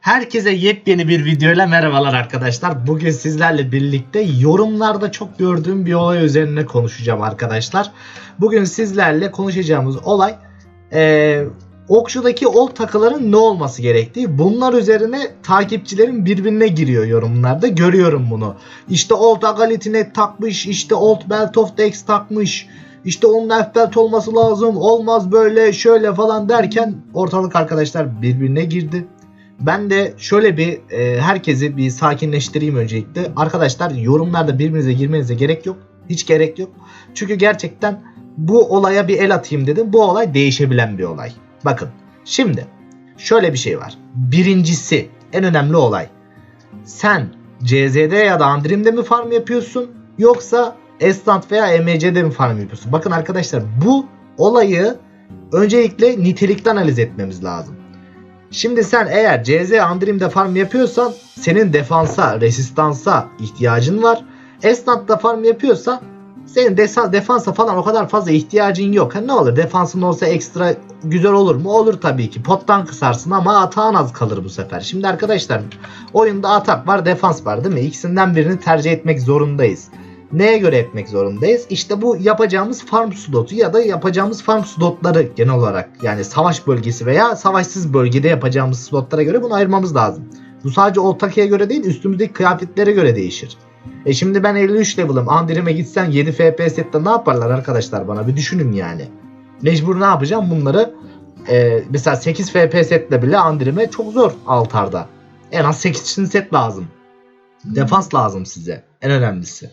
Herkese yepyeni bir videoyla merhabalar arkadaşlar. Bugün sizlerle birlikte yorumlarda çok gördüğüm bir olay üzerine konuşacağım arkadaşlar. Bugün sizlerle konuşacağımız olay eee okçudaki old takıların ne olması gerektiği. Bunlar üzerine takipçilerin birbirine giriyor yorumlarda. Görüyorum bunu. İşte old agalitine takmış, işte old belt of dex takmış. İşte onun F belt olması lazım. Olmaz böyle şöyle falan derken ortalık arkadaşlar birbirine girdi. Ben de şöyle bir e, herkesi bir sakinleştireyim öncelikle. Arkadaşlar yorumlarda birbirinize girmenize gerek yok. Hiç gerek yok. Çünkü gerçekten bu olaya bir el atayım dedim. Bu olay değişebilen bir olay. Bakın şimdi şöyle bir şey var. Birincisi en önemli olay. Sen CZ'de ya da Andrim'de mi farm yapıyorsun yoksa Eslant veya EMC'de mi farm yapıyorsun? Bakın arkadaşlar bu olayı öncelikle nitelikli analiz etmemiz lazım. Şimdi sen eğer CZ Andrim'de farm yapıyorsan senin defansa, resistansa ihtiyacın var. Esnaf'ta farm yapıyorsa senin desa, defansa falan o kadar fazla ihtiyacın yok. Ha, ne olur defansın olsa ekstra güzel olur mu? Olur tabii ki. Pottan kısarsın ama atağın az kalır bu sefer. Şimdi arkadaşlar oyunda atak var defans var değil mi? İkisinden birini tercih etmek zorundayız. Neye göre etmek zorundayız? İşte bu yapacağımız farm slotu ya da yapacağımız farm slotları genel olarak yani savaş bölgesi veya savaşsız bölgede yapacağımız slotlara göre bunu ayırmamız lazım. Bu sadece Oltaki'ye göre değil üstümüzdeki kıyafetlere göre değişir. E şimdi ben 53 level'ım. Andrim'e gitsen 7 FP sette ne yaparlar arkadaşlar bana bir düşünün yani. Mecbur ne yapacağım bunları e, mesela 8 FP setle bile Andrim'e çok zor altarda. En az 8 set lazım. Defans lazım size. En önemlisi.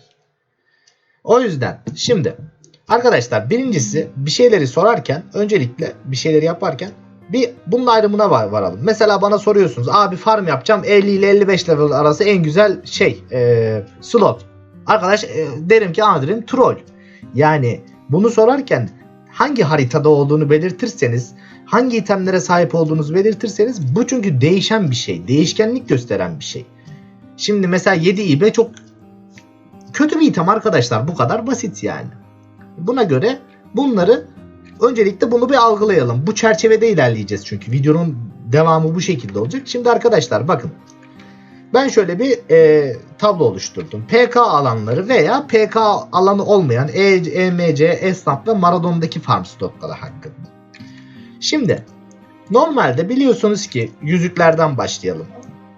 O yüzden şimdi arkadaşlar birincisi bir şeyleri sorarken öncelikle bir şeyleri yaparken bir bunun ayrımına var, varalım. Mesela bana soruyorsunuz abi farm yapacağım 50 ile 55 level arası en güzel şey e, slot. Arkadaş e, derim ki Andrim troll. Yani bunu sorarken hangi haritada olduğunu belirtirseniz hangi itemlere sahip olduğunuzu belirtirseniz bu çünkü değişen bir şey. Değişkenlik gösteren bir şey. Şimdi mesela 7 ibe çok kötü bir item arkadaşlar. Bu kadar basit yani. Buna göre bunları öncelikle bunu bir algılayalım. Bu çerçevede ilerleyeceğiz çünkü videonun devamı bu şekilde olacak. Şimdi arkadaşlar bakın. Ben şöyle bir e, tablo oluşturdum. PK alanları veya PK alanı olmayan E, EMC, Esnaf ve Maradon'daki farm stokları hakkında. Şimdi normalde biliyorsunuz ki yüzüklerden başlayalım.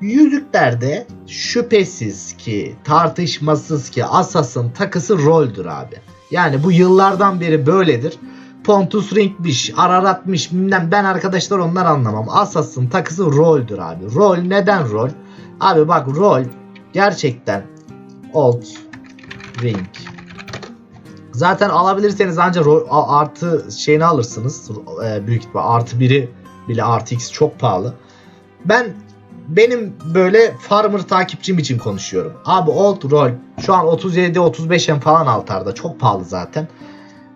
Yüzüklerde şüphesiz ki tartışmasız ki Asas'ın takısı roldür abi. Yani bu yıllardan beri böyledir. Pontus Ring'miş, Ararat'mış bilmem ben arkadaşlar onlar anlamam. Asas'ın takısı roldür abi. Rol neden rol? Abi bak rol gerçekten old ring. Zaten alabilirseniz ancak rol, artı şeyini alırsınız. E, büyük ihtimal artı biri bile artı x çok pahalı. Ben benim böyle farmer takipçim için konuşuyorum. Abi old roll şu an 37-35 falan altarda çok pahalı zaten.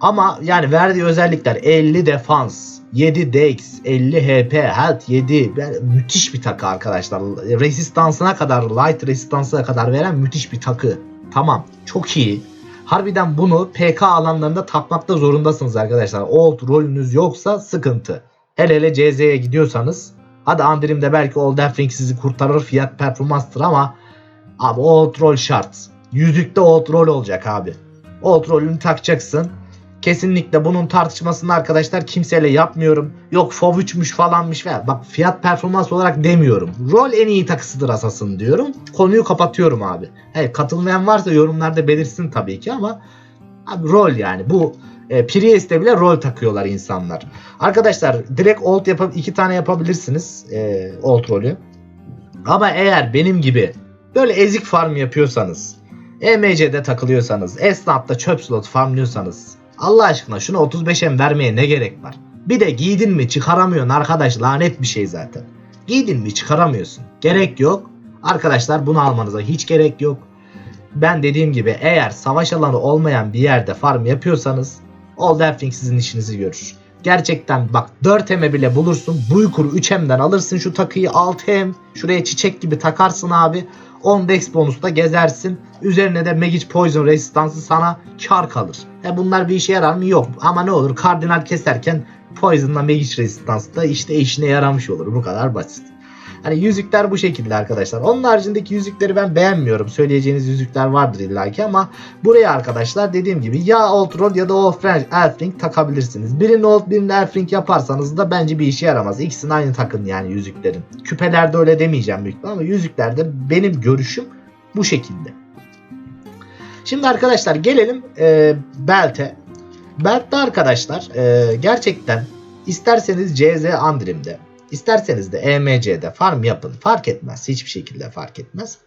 Ama yani verdiği özellikler 50 defans, 7 dex, 50 HP, health 7. Yani müthiş bir takı arkadaşlar. Resistansına kadar, light resistansına kadar veren müthiş bir takı. Tamam çok iyi. Harbiden bunu PK alanlarında takmakta zorundasınız arkadaşlar. Old rolünüz yoksa sıkıntı. Hele hele CZ'ye gidiyorsanız Hadi Andrim'de belki Old Ring sizi kurtarır fiyat performanstır ama abi Old Roll şart. Yüzükte Old Roll olacak abi. Old Roll'ünü takacaksın. Kesinlikle bunun tartışmasını arkadaşlar kimseyle yapmıyorum. Yok FOV 3'müş falanmış veya bak fiyat performans olarak demiyorum. Rol en iyi takısıdır asasın diyorum. Konuyu kapatıyorum abi. Hey, katılmayan varsa yorumlarda belirsin tabii ki ama abi rol yani bu e, Priest'te bile rol takıyorlar insanlar. Arkadaşlar direkt old yapıp iki tane yapabilirsiniz e, old rolü. Ama eğer benim gibi böyle ezik farm yapıyorsanız, EMC'de takılıyorsanız, Esnaf'ta çöp slot farmlıyorsanız Allah aşkına şuna 35M vermeye ne gerek var? Bir de giydin mi çıkaramıyorsun arkadaş lanet bir şey zaten. Giydin mi çıkaramıyorsun. Gerek yok. Arkadaşlar bunu almanıza hiç gerek yok. Ben dediğim gibi eğer savaş alanı olmayan bir yerde farm yapıyorsanız Old Elfling sizin işinizi görür. Gerçekten bak 4M'e bile bulursun. Buykur 3M'den alırsın şu takıyı 6M. Şuraya çiçek gibi takarsın abi. 10 dex bonusla gezersin. Üzerine de Magic Poison resistansı sana kar kalır. E bunlar bir işe yarar mı? Yok. Ama ne olur kardinal keserken Poison'la Magic resistansı da işte işine yaramış olur. Bu kadar basit. Hani yüzükler bu şekilde arkadaşlar. Onun haricindeki yüzükleri ben beğenmiyorum. Söyleyeceğiniz yüzükler vardır illaki ama buraya arkadaşlar dediğim gibi ya Old Road ya da Old French Elfring takabilirsiniz. Birini Old birini Elfring yaparsanız da bence bir işe yaramaz. İkisini aynı takın yani yüzüklerin. Küpelerde öyle demeyeceğim büyük ama yüzüklerde benim görüşüm bu şekilde. Şimdi arkadaşlar gelelim e, Belt'e. Belt'te arkadaşlar e, gerçekten isterseniz CZ Andrim'de isterseniz de EMC'de farm yapın fark etmez hiçbir şekilde fark etmez.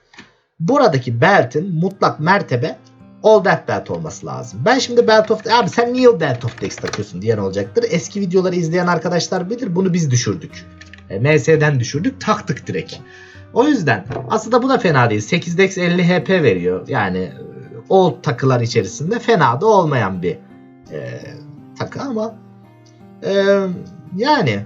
Buradaki Belt'in mutlak mertebe All That Belt olması lazım. Ben şimdi Belt of abi sen niye Belt of Dex takıyorsun diyen olacaktır. Eski videoları izleyen arkadaşlar bilir bunu biz düşürdük. E, MS'den düşürdük taktık direkt. O yüzden aslında bu da fena değil. 8 Dex 50 HP veriyor. Yani e, old takılar içerisinde fena da olmayan bir e, takı ama e, yani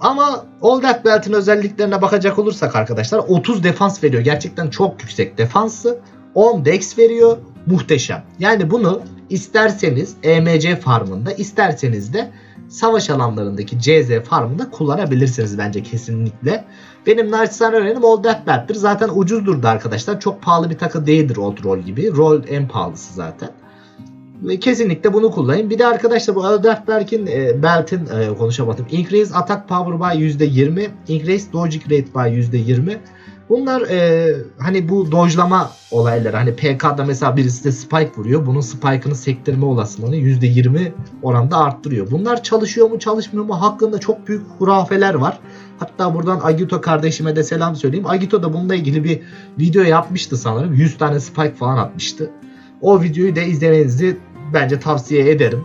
ama That Belt'in özelliklerine bakacak olursak arkadaşlar 30 defans veriyor. Gerçekten çok yüksek defansı. 10 dex veriyor. Muhteşem. Yani bunu isterseniz EMC farmında isterseniz de savaş alanlarındaki CZ farmında kullanabilirsiniz bence kesinlikle. Benim naçizane önerim Old Death Belt'tir. Zaten ucuzdur da arkadaşlar. Çok pahalı bir takı değildir Old Roll gibi. Roll en pahalısı zaten. Ve kesinlikle bunu kullanın. Bir de arkadaşlar bu Death Belt'in e, Belt'in e, konuşamadım. Increase Attack Power by %20. Increase Dodge Rate by %20. Bunlar e, hani bu dojlama olayları hani PK'da mesela birisi de spike vuruyor. Bunun spike'ını sektirme olasılığını %20 oranda arttırıyor. Bunlar çalışıyor mu çalışmıyor mu hakkında çok büyük hurafeler var. Hatta buradan Agito kardeşime de selam söyleyeyim. Agito da bununla ilgili bir video yapmıştı sanırım. 100 tane spike falan atmıştı. O videoyu da izlemenizi bence tavsiye ederim.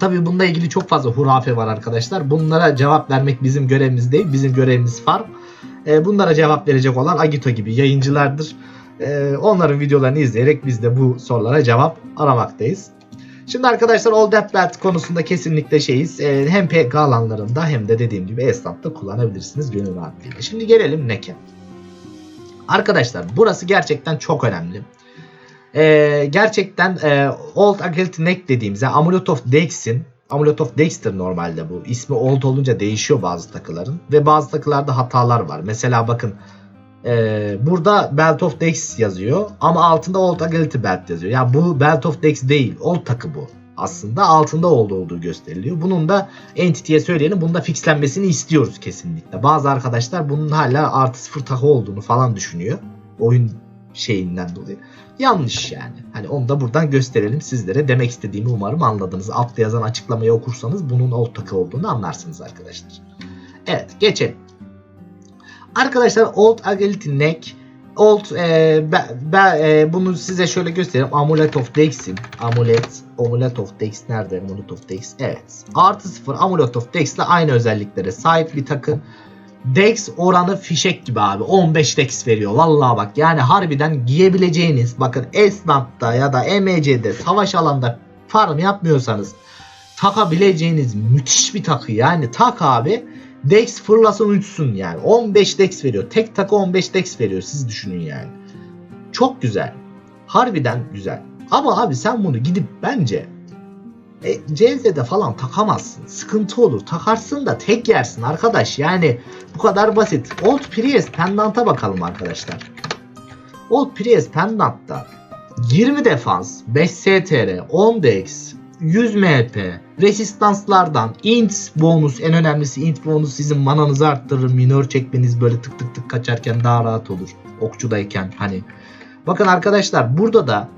Tabii bununla ilgili çok fazla hurafe var arkadaşlar. Bunlara cevap vermek bizim görevimiz değil. Bizim görevimiz farm. E, bunlara cevap verecek olan Agito gibi yayıncılardır. E, onların videolarını izleyerek biz de bu sorulara cevap aramaktayız. Şimdi arkadaşlar All Belt konusunda kesinlikle şeyiz. E, hem PK alanlarında hem de dediğim gibi esnafta kullanabilirsiniz gönül rahatlığıyla. Şimdi gelelim Neck'e. Arkadaşlar burası gerçekten çok önemli. E, gerçekten e, Old Agility Neck dediğimiz yani Amulet of Dex'in Amulet of Dexter normalde bu. İsmi old olunca değişiyor bazı takıların. Ve bazı takılarda hatalar var. Mesela bakın e, burada Belt of Dex yazıyor. Ama altında Old Agility Belt yazıyor. Ya yani bu Belt of Dex değil. Old takı bu. Aslında altında old olduğu gösteriliyor. Bunun da Entity'ye söyleyelim. Bunda fixlenmesini istiyoruz kesinlikle. Bazı arkadaşlar bunun hala artı sıfır takı olduğunu falan düşünüyor. Oyun şeyinden dolayı. Yanlış yani. Hani onu da buradan gösterelim sizlere. Demek istediğimi umarım anladınız. Altta yazan açıklamayı okursanız bunun old takı olduğunu anlarsınız arkadaşlar. Evet geçelim. Arkadaşlar Old Agility Neck Old e, be, be, e, bunu size şöyle göstereyim. Amulet of Dex'in Amulet Amulet of Dex nerede? Amulet of Dex. Evet. Artı 0 Amulet of Dex ile aynı özelliklere sahip bir takım. Dex oranı fişek gibi abi. 15 Dex veriyor. Vallahi bak yani harbiden giyebileceğiniz bakın Esnaf'ta ya da EMC'de savaş alanda farm yapmıyorsanız takabileceğiniz müthiş bir takı. Yani tak abi Dex fırlasın uçsun yani. 15 Dex veriyor. Tek takı 15 Dex veriyor. Siz düşünün yani. Çok güzel. Harbiden güzel. Ama abi sen bunu gidip bence e, CZ'de falan takamazsın. Sıkıntı olur. Takarsın da tek yersin arkadaş. Yani bu kadar basit. Old Prius Pendant'a bakalım arkadaşlar. Old Prius Pendant'ta 20 defans, 5 STR, 10 dex, 100 MP, resistanslardan int bonus en önemlisi int bonus sizin mananızı arttırır. Minör çekmeniz böyle tık tık tık kaçarken daha rahat olur. Okçudayken hani. Bakın arkadaşlar burada da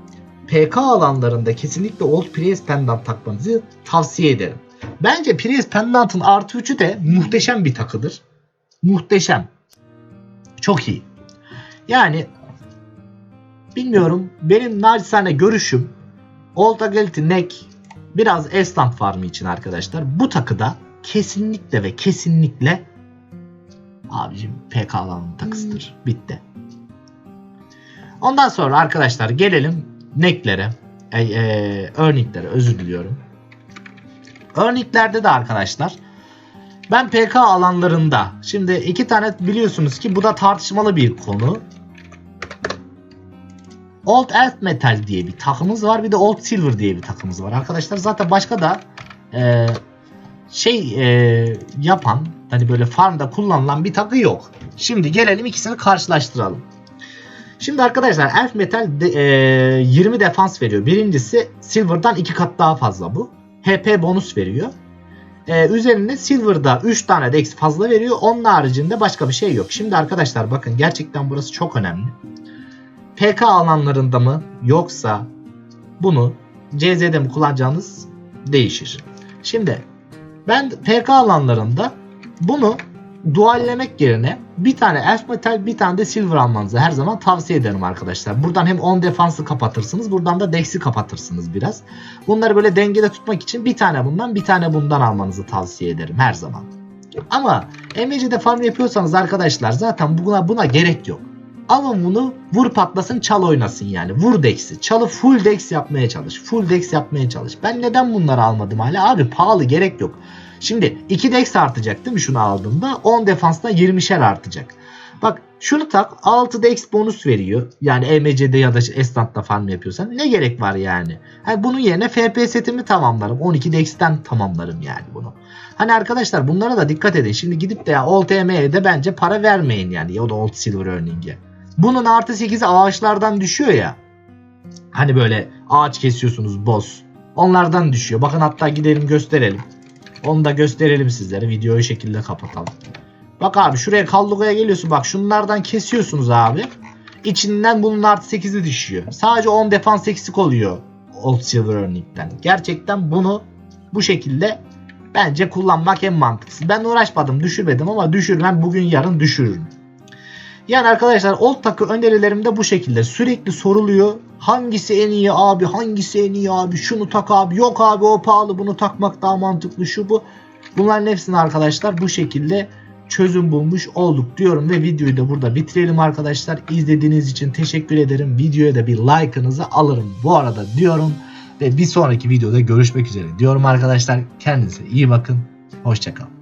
PK alanlarında kesinlikle Old Prius Pendant takmanızı tavsiye ederim. Bence Prius Pendant'ın artı 3'ü de muhteşem bir takıdır. Muhteşem. Çok iyi. Yani bilmiyorum benim naçizane görüşüm Old Agility Neck biraz esnaf farmı için arkadaşlar. Bu takıda kesinlikle ve kesinlikle abicim PK alanının takısıdır. Bitti. Ondan sonra arkadaşlar gelelim necklere, e, e, örneklere özür diliyorum. Örneklerde de arkadaşlar ben PK alanlarında şimdi iki tane biliyorsunuz ki bu da tartışmalı bir konu. Old Earth Metal diye bir takımız var. Bir de Old Silver diye bir takımız var arkadaşlar. Zaten başka da e, şey e, yapan Hani böyle farmda kullanılan bir takı yok. Şimdi gelelim ikisini karşılaştıralım. Şimdi arkadaşlar Elf Metal de, e, 20 defans veriyor. Birincisi Silver'dan 2 kat daha fazla bu. HP bonus veriyor. E, üzerine Silver'da 3 tane dex fazla veriyor. Onun haricinde başka bir şey yok. Şimdi arkadaşlar bakın gerçekten burası çok önemli. PK alanlarında mı yoksa bunu CZ'de mi kullanacağınız değişir. Şimdi ben PK alanlarında bunu duallemek yerine bir tane elf metal bir tane de silver almanızı her zaman tavsiye ederim arkadaşlar. Buradan hem 10 defansı kapatırsınız buradan da dex'i kapatırsınız biraz. Bunları böyle dengede tutmak için bir tane bundan bir tane bundan almanızı tavsiye ederim her zaman. Ama MC'de farm yapıyorsanız arkadaşlar zaten buna, buna gerek yok. Alın bunu vur patlasın çal oynasın yani. Vur dex'i. Çalı full dex yapmaya çalış. Full dex yapmaya çalış. Ben neden bunları almadım hala? Abi pahalı gerek yok. Şimdi 2 dex artacak değil mi şunu aldığında? 10 defanstan 20'şer artacak. Bak şunu tak 6 dex bonus veriyor. Yani EMC'de ya da Estant'ta farm yapıyorsan ne gerek var yani? Hani bunun yerine FP setimi tamamlarım. 12 dex'ten tamamlarım yani bunu. Hani arkadaşlar bunlara da dikkat edin. Şimdi gidip de ya Old EM'ye bence para vermeyin yani. Ya da Old Silver Earning'e. Bunun artı 8'i ağaçlardan düşüyor ya. Hani böyle ağaç kesiyorsunuz boss. Onlardan düşüyor. Bakın hatta gidelim gösterelim. Onu da gösterelim sizlere. Videoyu şekilde kapatalım. Bak abi şuraya Kalluga'ya geliyorsun. Bak şunlardan kesiyorsunuz abi. İçinden bunun artı 8'i düşüyor. Sadece 10 defans eksik oluyor. Old Silver Earning'den. Gerçekten bunu bu şekilde bence kullanmak en mantıklısı. Ben uğraşmadım düşürmedim ama düşürmem bugün yarın düşürürüm. Yani arkadaşlar old takı önerilerim de bu şekilde. Sürekli soruluyor. Hangisi en iyi abi? Hangisi en iyi abi? Şunu tak abi. Yok abi o pahalı. Bunu takmak daha mantıklı. Şu bu. Bunların hepsini arkadaşlar bu şekilde çözüm bulmuş olduk diyorum ve videoyu da burada bitirelim arkadaşlar. İzlediğiniz için teşekkür ederim. Videoya da bir like'ınızı alırım bu arada diyorum. Ve bir sonraki videoda görüşmek üzere diyorum arkadaşlar. Kendinize iyi bakın. Hoşçakalın.